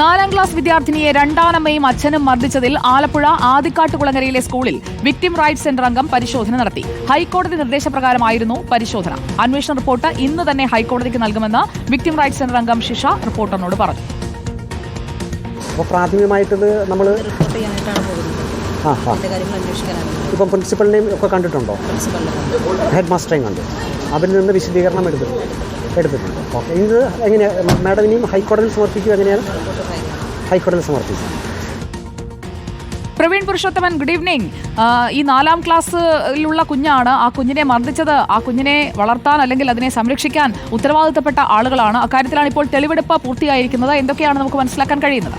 നാലാം ക്ലാസ് വിദ്യാർത്ഥിനിയെ രണ്ടാനമ്മയും അച്ഛനും മർദ്ദിച്ചതിൽ ആലപ്പുഴ ആദിക്കാട്ടുകുളങ്ങരയിലെ സ്കൂളിൽ വിക്ടിം റൈറ്റ്സ് സെന്റർ അംഗം പരിശോധന നടത്തി. ഹൈക്കോടതി നിർദ്ദേശപ്രകാരമായിരുന്നു പരിശോധന. അന്വേഷണ റിപ്പോർട്ട് ഇന്ന് തന്നെ ഹൈക്കോടതിക്ക് നൽകുമെന്ന് വിക്ടിം റൈറ്റ്സ് സെന്റർ അംഗം ഷിഷ റിപ്പോർട്ടറിനോട് പറഞ്ഞു. അപ്പോൾ പ്രാഥമികമായിട്ടത് നമ്മൾ റിപ്പോർട്ട് ചെയ്യാനായിട്ടാണ് പോകുന്നത്. ആ ആ. അതിന്റെ കാര്യങ്ങൾ ഇപ്പം പ്രിൻസിപ്പളിനെയും ഒക്കെ കണ്ടിട്ടുണ്ടോ? ഹെഡ് മാസ്റ്ററെയും കണ്ടു. അവരിൽ നിന്ന് വിശദീകരണം എടുത്തിട്ടുണ്ട് എടുത്തിട്ടുണ്ട്. ഓക്കെ ഇത് എങ്ങനെയാണ് മാഡം ഇനിയും ഹൈക്കോടതിയിൽ സമർപ്പിക്കും എങ്ങനെയാണ്? ഹൈക്കോടതിയിൽ സമർപ്പിക്കും. പ്രവീൺ പുരുഷോത്തമൻ ഗുഡ് ഈവനിങ് ഈ നാലാം ക്ലാസ്സിലുള്ള കുഞ്ഞാണ് ആ കുഞ്ഞിനെ മർദ്ദിച്ചത്. ആ കുഞ്ഞിനെ വളർത്താൻ അല്ലെങ്കിൽ അതിനെ സംരക്ഷിക്കാൻ ഉത്തരവാദിത്തപ്പെട്ട ആളുകളാണ്. അക്കാര്യത്തിലാണ് ഇപ്പോൾ തെളിവെടുപ്പ് പൂർത്തിയായിരിക്കുന്നത്. എന്തൊക്കെയാണ് നമുക്ക് മനസ്സിലാക്കാൻ കഴിയുന്നത്?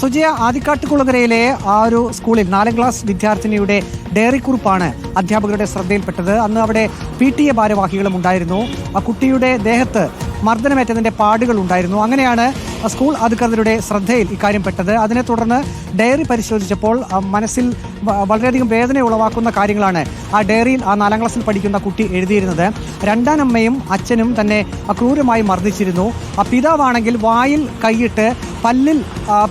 സുജയ ആദിക്കാട്ടുകുളങ്ങരയിലെ ആ ഒരു സ്കൂളിൽ നാലാം ക്ലാസ് വിദ്യാർത്ഥിനിയുടെ ഡയറി കുറിപ്പാണ് അധ്യാപകരുടെ ശ്രദ്ധയിൽപ്പെട്ടത്. അന്ന് അവിടെ പി ടി എ ഭാരവാഹികളും ഉണ്ടായിരുന്നു. ആ കുട്ടിയുടെ ദേഹത്ത് മർദ്ദനമേറ്റതിന്റെ പാടുകൾ ഉണ്ടായിരുന്നു. അങ്ങനെയാണ് സ്കൂൾ അധികൃതരുടെ ശ്രദ്ധയിൽ ഇക്കാര്യം പെട്ടത്. അതിനെ തുടർന്ന് ഡയറി പരിശോധിച്ചപ്പോൾ മനസ്സിൽ വളരെയധികം വേദന ഉളവാക്കുന്ന കാര്യങ്ങളാണ് ആ ഡയറിയിൽ ആ നാലാം ക്ലാസ്സിൽ പഠിക്കുന്ന കുട്ടി എഴുതിയിരുന്നത്. രണ്ടാനമ്മയും അച്ഛനും തന്നെ അക്രൂരമായി മർദ്ദിച്ചിരുന്നു. ആ പിതാവാണെങ്കിൽ വായിൽ കൈയിട്ട് പല്ലിൽ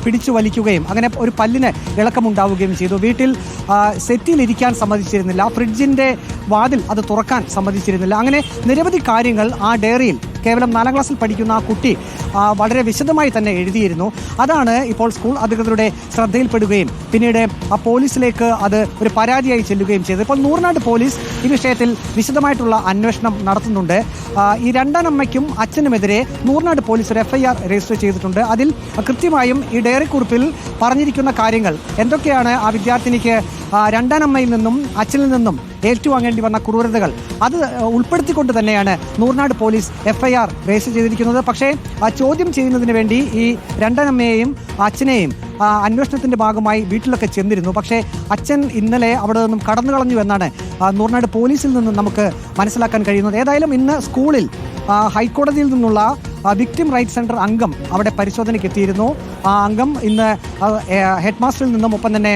പിടിച്ചു വലിക്കുകയും അങ്ങനെ ഒരു പല്ലിന് ഇളക്കമുണ്ടാവുകയും ചെയ്തു. വീട്ടിൽ സെറ്റിലിരിക്കാൻ സമ്മതിച്ചിരുന്നില്ല. ഫ്രിഡ്ജിന്റെ വാതിൽ അത് തുറക്കാൻ സമ്മതിച്ചിരുന്നില്ല. അങ്ങനെ നിരവധി കാര്യങ്ങൾ ആ ഡയറിയിൽ കേവലം നാലാം ക്ലാസ്സിൽ പഠിക്കുന്ന ആ കുട്ടി വളരെ വിശദമായി തന്നെ എഴുതിയിരുന്നു. അതാണ് ഇപ്പോൾ സ്കൂൾ അധികൃതരുടെ ശ്രദ്ധയിൽപ്പെടുകയും പിന്നീട് ആ പോലീസിലേക്ക് അത് ഒരു പരാതിയായി ചെല്ലുകയും ചെയ്തത്. ഇപ്പോൾ നൂറിനാട് പോലീസ് ഈ വിഷയത്തിൽ വിശദമായിട്ടുള്ള അന്വേഷണം നടത്തുന്നുണ്ട്. ഈ രണ്ടാനമ്മയ്ക്കും അച്ഛനുമെതിരെ നൂറിനാട് പോലീസ് ഒരു എഫ്ഐആർ രജിസ്റ്റർ ചെയ്തിട്ടുണ്ട്. അതിൽ കൃത്യമായും ഈ ഡയറി കുറിപ്പിൽ പറഞ്ഞിരിക്കുന്ന കാര്യങ്ങൾ എന്തൊക്കെയാണ് ആ വിദ്യാർത്ഥിനിക്ക് രണ്ടാനമ്മയിൽ നിന്നും അച്ഛനിൽ നിന്നും ഏറ്റുവാങ്ങേണ്ടി വന്ന ക്രൂരതകൾ. അത് ഉൾപ്പെടുത്തിക്കൊണ്ട് തന്നെയാണ് നൂർനാട് പോലീസ് എഫ്ഐആർ രജിസ്റ്റർ ചെയ്തിരിക്കുന്നത്. പക്ഷേ ആ ചോദ്യം ചെയ്യുന്നതിന് വേണ്ടി ഈ രണ്ടാനമ്മയെയും അച്ഛനെയും അന്വേഷണത്തിന്റെ ഭാഗമായി വീട്ടിലൊക്കെ ചെന്നിരുന്നു. പക്ഷേ അച്ഛൻ ഇന്നലെ അവിടെ നിന്നും കടന്നു കളഞ്ഞു എന്നാണ് നൂർനാട് പോലീസിൽ നിന്നും നമുക്ക് മനസ്സിലാക്കാൻ കഴിയുന്നത്. ഏതായാലും ഇന്ന് സ്കൂളിൽ ഹൈക്കോടതിയിൽ നിന്നുള്ള വിക്ടിം റൈറ്റ് സെന്റർ അംഗം അവിടെ പരിശോധനയ്ക്ക് എത്തിയിരുന്നു ആ അംഗം ഇന്ന് ഹെഡ് മാസ്റ്ററിൽ നിന്നും ഒപ്പം തന്നെ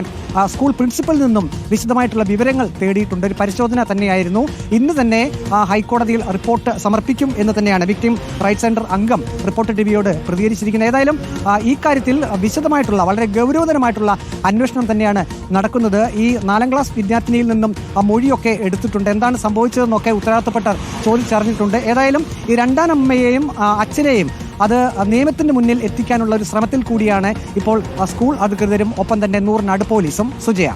സ്കൂൾ പ്രിൻസിപ്പലിൽ നിന്നും വിശദമായിട്ടുള്ള വിവരങ്ങൾ തേടിയിട്ടുണ്ട്. ഒരു പരിശോധന തന്നെയായിരുന്നു. ഇന്ന് തന്നെ ഹൈക്കോടതിയിൽ റിപ്പോർട്ട് സമർപ്പിക്കും എന്ന് തന്നെയാണ് വിക്ടിം റൈറ്റ് സെന്റർ അംഗം റിപ്പോർട്ട് ടിവിയോട് പ്രതികരിച്ചിരിക്കുന്നത്. ഏതായാലും ഈ കാര്യത്തിൽ വിശദമായിട്ടുള്ള വളരെ ഗൗരവതരമായിട്ടുള്ള അന്വേഷണം തന്നെയാണ് നടക്കുന്നത്. ഈ നാലാം ക്ലാസ് വിദ്യാർത്ഥിനിയിൽ നിന്നും ആ മൊഴിയൊക്കെ എടുത്തിട്ടുണ്ട്. എന്താണ് സംഭവിച്ചതെന്നൊക്കെ ഉത്തരവാദിത്തപ്പെട്ടവർ ചോദിച്ചറിഞ്ഞിട്ടുണ്ട്. ഏതായാലും ഈ രണ്ടാനമ്മയെയും ആ, അച്ഛനെയും അത് നിയമത്തിന്റെ മുന്നിൽ എത്തിക്കാനുള്ള ഒരു ശ്രമത്തിൽ കൂടിയാണ് ഇപ്പോൾ സ്കൂൾ അധികൃതരും ഒപ്പം തന്നെ നൂറിനാട് പോലീസും. സുജയ.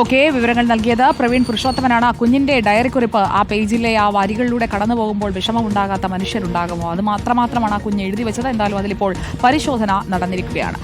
ഓക്കെ വിവരങ്ങൾ നൽകിയത് പ്രവീൺ പുരുഷോത്തമനാണ്. ആ കുഞ്ഞിന്റെ ഡയറി കുറിപ്പ് ആ പേജിലെ ആ വരികളിലൂടെ കടന്നു പോകുമ്പോൾ വിഷമമുണ്ടാകാത്ത മനുഷ്യരുണ്ടാകുമോ? അത് മാത്രമാത്രമാണ് ആ കുഞ്ഞ് എഴുതി വെച്ചത്. എന്തായാലും അതിലിപ്പോൾ പരിശോധന നടന്നിരിക്കുകയാണ്.